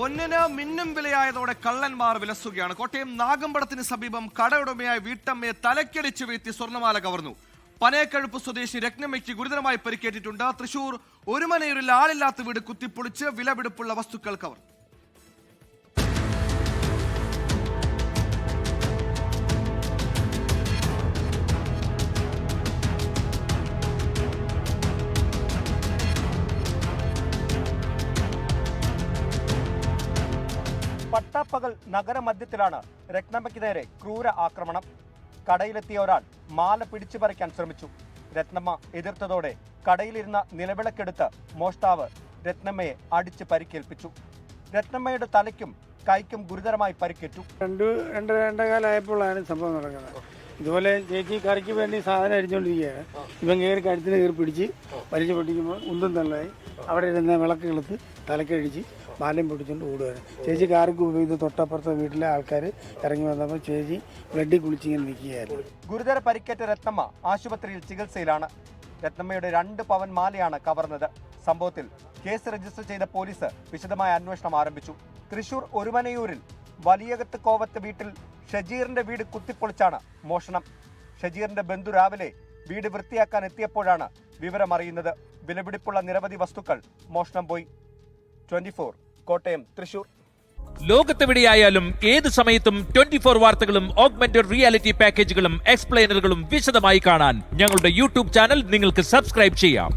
പൊന്നിന് മിന്നും വിലയായതോടെ കള്ളന്മാർ വിലസുകയാണ്. കോട്ടയം നാഗമ്പടത്തിന് സമീപം കടയുടമയായ വീട്ടമ്മയെ തലക്കടിച്ച് വീഴ്ത്തി സ്വർണമാല കവർന്നു. പനയക്കഴുപ്പ് സ്വദേശി രത്നമ്മയ്ക്ക് ഗുരുതരമായി പരിക്കേറ്റിട്ടുണ്ട്. തൃശൂർ ഒരുമനയൂരിൽ ആളില്ലാത്ത വീട് കുത്തിപ്പൊളിച്ച് വിലപിടിപ്പുള്ള വസ്തുക്കൾ കവർ പട്ടാപ്പകൽ നഗരമധ്യത്തിലാണ് രത്നമ്മയ്ക്ക് നേരെ ക്രൂര ആക്രമണം. കടയിലെത്തിയ ഒരാൾ മാല പിടിച്ചു പറിക്കാൻ ശ്രമിച്ചു. രത്നമ്മ എതിർത്തതോടെ കടയിലിരുന്ന നിലവിളക്കെടുത്ത് മോഷ്ടാവ് രത്നമ്മയെ അടിച്ച് പരിക്കേൽപ്പിച്ചു. രത്നമ്മയുടെ തലയ്ക്കും കൈക്കും ഗുരുതരമായി പരിക്കേറ്റു. രണ്ട് രണ്ട് രണ്ടേകാലായപ്പോഴാണ് സംഭവം നടക്കുന്നത്. ഇതുപോലെ ചേച്ചി കറിക്ക് വേണ്ടി സാധനം അരിഞ്ഞുകൊണ്ടിരിക്കുകയാണ് ഇവൻ കയറി കഴുത്തിന് കയറി പിടിച്ച് വലിച്ചു പൊട്ടിക്കുമ്പോൾ ഉന്തും തള്ളായി. അവിടെ ഇരുന്ന വിളക്ക് കിളുത്ത് തലക്കടിച്ച് മാലയും പൊട്ടിച്ചുകൊണ്ട് ഓടുകയാണ് ചേച്ചി കാർക്ക് ഉപയോഗിച്ച് തൊട്ടപ്പുറത്തെ വീട്ടിലെ ആൾക്കാർ ഇറങ്ങി വന്നപ്പോൾ ചേച്ചി ബ്ലഡിൽ കുളിച്ചിങ്ങനെ നിൽക്കുകയായിരുന്നു. ഗുരുതര പരിക്കേറ്റ രത്നമ്മ ആശുപത്രിയിൽ ചികിത്സയിലാണ്. രത്നമ്മയുടെ രണ്ട് പവൻ മാലയാണ് കവർന്നത്. സംഭവത്തിൽ കേസ് രജിസ്റ്റർ ചെയ്ത പോലീസ് വിശദമായ അന്വേഷണം ആരംഭിച്ചു. തൃശൂർ ഒരുമനയൂരിൽ വലിയകത്ത് കോവത്ത് വീട്ടിൽ ഷജീറിന്റെ വീട് കുത്തിപ്പൊളിച്ചാണ് മോഷണം. ഷജീറിന്റെ ബന്ധു രാവിലെ വീട് വൃത്തിയാക്കാൻ എത്തിയപ്പോഴാണ് വിവരം അറിയുന്നത് വിലപിടിപ്പുള്ള നിരവധി വസ്തുക്കൾ മോഷണം പോയി. ട്വന്റി കോട്ടയം തൃശൂർ. ലോകത്തെവിടെയായാലും ഏത് സമയത്തും ട്വന്റി ഫോർ വാർത്തകളും ഓഗ്മെന്റഡ് റിയാലിറ്റി പാക്കേജുകളും എക്സ്പ്ലെയിനറുകളും വിശദമായി കാണാൻ ഞങ്ങളുടെ യൂട്യൂബ് ചാനൽ നിങ്ങൾക്ക് സബ്സ്ക്രൈബ് ചെയ്യാം.